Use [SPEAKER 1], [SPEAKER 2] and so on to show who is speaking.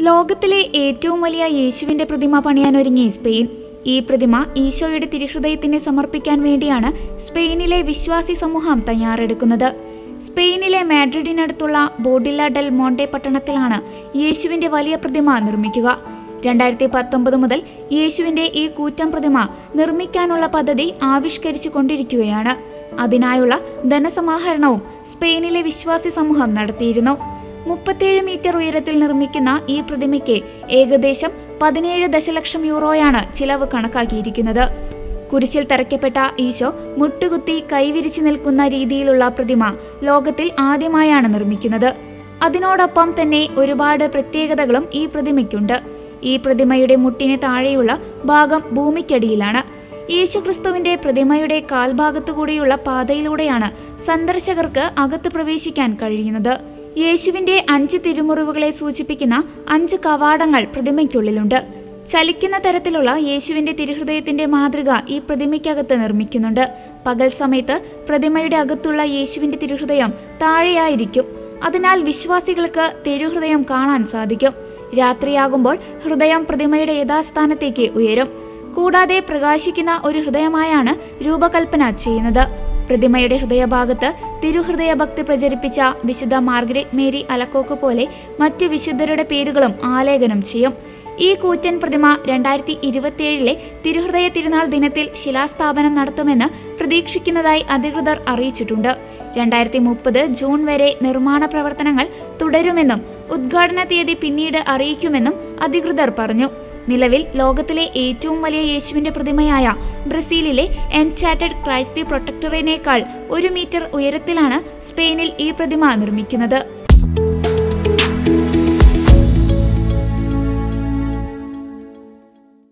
[SPEAKER 1] ലോകത്തിലെ ഏറ്റവും വലിയ യേശുവിന്റെ പ്രതിമ പണിയാൻ ഒരുങ്ങി സ്പെയിൻ ഈ പ്രതിമ ഈശോയുടെ തിരുഹൃദയത്തിന് സമർപ്പിക്കാൻ വേണ്ടിയാണ് സ്പെയിനിലെ വിശ്വാസി സമൂഹം തയ്യാറെടുക്കുന്നത്. സ്പെയിനിലെ മാഡ്രിഡിനടുത്തുള്ള ബോഡില്ല ഡെൽ മോണ്ടെ പട്ടണത്തിലാണ് യേശുവിന്റെ വലിയ പ്രതിമ നിർമ്മിക്കുക. രണ്ടായിരത്തി പത്തൊമ്പത് മുതൽ യേശുവിന്റെ ഈ കൂറ്റം പ്രതിമ നിർമ്മിക്കാനുള്ള പദ്ധതി ആവിഷ്കരിച്ചു കൊണ്ടിരിക്കുകയാണ് അതിനായുള്ള ധനസമാഹരണവും സ്പെയിനിലെ വിശ്വാസി സമൂഹം നടത്തിയിരുന്നു. മുപ്പത്തിയേഴ് മീറ്റർ ഉയരത്തിൽ നിർമ്മിക്കുന്ന ഈ പ്രതിമയ്ക്ക് ഏകദേശം പതിനേഴ് ദശലക്ഷം യൂറോയാണ് ചിലവ് കണക്കാക്കിയിരിക്കുന്നത്. കുരിശിൽ തറയ്ക്കപ്പെട്ട ഈശോ മുട്ടുകുത്തി കൈവിരിച്ചു നിൽക്കുന്ന രീതിയിലുള്ള പ്രതിമ ലോകത്തിൽ ആദ്യമായാണ് നിർമ്മിക്കുന്നത്. അതിനോടൊപ്പം തന്നെ ഒരുപാട് പ്രത്യേകതകളും ഈ പ്രതിമയ്ക്കുണ്ട്. ഈ പ്രതിമയുടെ മുട്ടിന് താഴെയുള്ള ഭാഗം ഭൂമിക്കടിയിലാണ്. യേശുക്രിസ്തുവിന്റെ പ്രതിമയുടെ കാൽഭാഗത്തുകൂടിയുള്ള പാതയിലൂടെയാണ് സന്ദർശകർക്ക് അകത്ത് പ്രവേശിക്കാൻ കഴിയുന്നത്. യേശുവിന്റെ അഞ്ച് തിരുമുറിവുകളെ സൂചിപ്പിക്കുന്ന അഞ്ച് കവാടങ്ങൾ പ്രതിമയ്ക്കുള്ളിലുണ്ട്. ചലിക്കുന്ന തരത്തിലുള്ള യേശുവിന്റെ തിരുഹൃദയത്തിന്റെ മാതൃക ഈ പ്രതിമയ്ക്കകത്ത് നിർമ്മിക്കുന്നുണ്ട്. പകൽ സമയത്ത് പ്രതിമയുടെ അകത്തുള്ള യേശുവിന്റെ തിരുഹൃദയം താഴെയായിരിക്കും. അതിനാൽ വിശ്വാസികൾക്ക് തിരുഹൃദയം കാണാൻ സാധിക്കും. രാത്രിയാകുമ്പോൾ ഹൃദയം പ്രതിമയുടെ യഥാസ്ഥാനത്തേക്ക് ഉയരും. കൂടാതെ പ്രകാശിക്കുന്ന ഒരു ഹൃദയമായാണ് രൂപകൽപ്പന ചെയ്യുന്നത്. പ്രതിമയുടെ ഹൃദയഭാഗത്ത് തിരുഹൃദയ ഭക്തി പ്രചരിപ്പിച്ച വിശുദ്ധ മാർഗരറ്റ് മേരി അലക്കോക്ക് പോലെ മറ്റ് വിശുദ്ധരുടെ പേരുകളും ആലേഖനം ചെയ്യും. ഈ കൂറ്റൻ പ്രതിമ രണ്ടായിരത്തി ഇരുപത്തിയേഴിലെ തിരുഹൃദയ തിരുനാൾ ദിനത്തിൽ ശിലാസ്ഥാപനം നടത്തുമെന്ന് പ്രതീക്ഷിക്കുന്നതായി അധികൃതർ അറിയിച്ചിട്ടുണ്ട്. രണ്ടായിരത്തി മുപ്പത് ജൂൺ വരെ നിർമ്മാണ പ്രവർത്തനങ്ങൾ തുടരുമെന്നും ഉദ്ഘാടന തീയതി പിന്നീട് അറിയിക്കുമെന്നും അധികൃതർ പറഞ്ഞു. നിലവിൽ ലോകത്തിലെ ഏറ്റവും വലിയ യേശുവിന്റെ പ്രതിമയായ ബ്രസീലിലെ എൻചാറ്റഡ് ക്രൈസ്തി പ്രൊട്ടക്ടറിനേക്കാൾ ഒരു മീറ്റർ ഉയരത്തിലാണ് സ്പെയിനിൽ ഈ പ്രതിമ നിർമ്മിക്കുന്നത്.